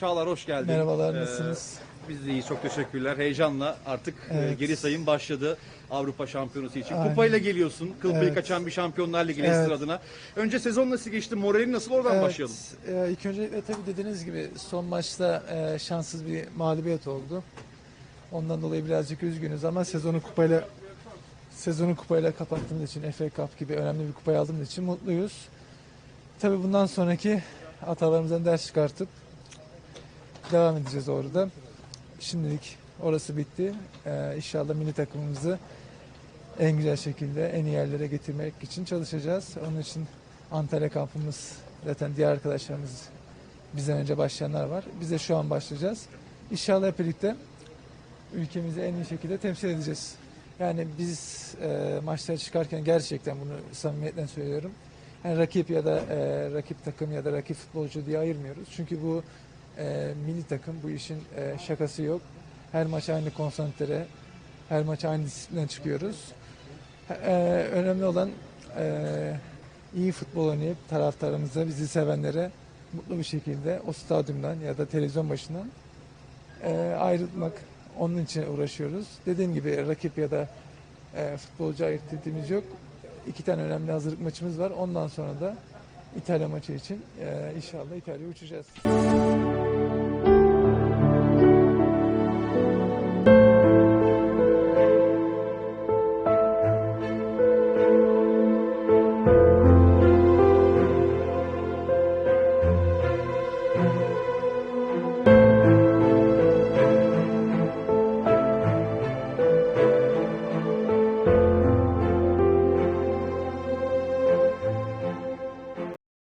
Çağlar hoş geldin. Merhabalar, Ee, nasılsınız? biz de iyiyiz, çok teşekkürler. Heyecanla artık e, Evet. geri sayım başladı Avrupa Şampiyonası için. Aynen. Kupayla geliyorsun, kıl payı Evet. kaçan bir Şampiyonlar Ligi Evet. Leicester adına. Önce sezon nasıl geçti, moralin nasıl oradan Evet, başlayalım. e, ilk öncelikle tabii dediğiniz gibi son maçta e, şanssız bir mağlubiyet oldu. Ondan dolayı birazcık üzgünüz ama sezonu kupayla sezonu kupayla kapattığımız için FA Cup gibi önemli bir kupayı aldığımız için mutluyuz. Tabii bundan sonraki hatalarımızdan ders çıkartıp devam edeceğiz orada. Şimdilik orası bitti. E, inşallah milli takımımızı en güzel şekilde en iyi yerlere getirmek için çalışacağız. Onun için Antalya kampımız zaten diğer arkadaşlarımız bizden önce başlayanlar var. Biz de şu an başlayacağız. İnşallah hep birlikte ülkemizi en iyi şekilde temsil edeceğiz. Yani biz e, maçlara çıkarken gerçekten bunu samimiyetle söylüyorum. Yani rakip ya da e, rakip takım ya da rakip futbolcu diye ayırmıyoruz. Çünkü bu e, milli takım bu işin e, şakası yok. Her maç aynı konsantre, her maç aynı disiplinden çıkıyoruz. E, önemli olan e, iyi futbol oynayıp taraftarımıza, bizi sevenlere mutlu bir şekilde o stadyumdan ya da televizyon başından e, ayrılmak. Onun için uğraşıyoruz. Dediğim gibi rakip ya da e, futbolcu ayırt ettiğimiz yok. İki tane önemli hazırlık maçımız var. Ondan sonra da İtalya maçı için e, inşallah İtalya'ya uçacağız.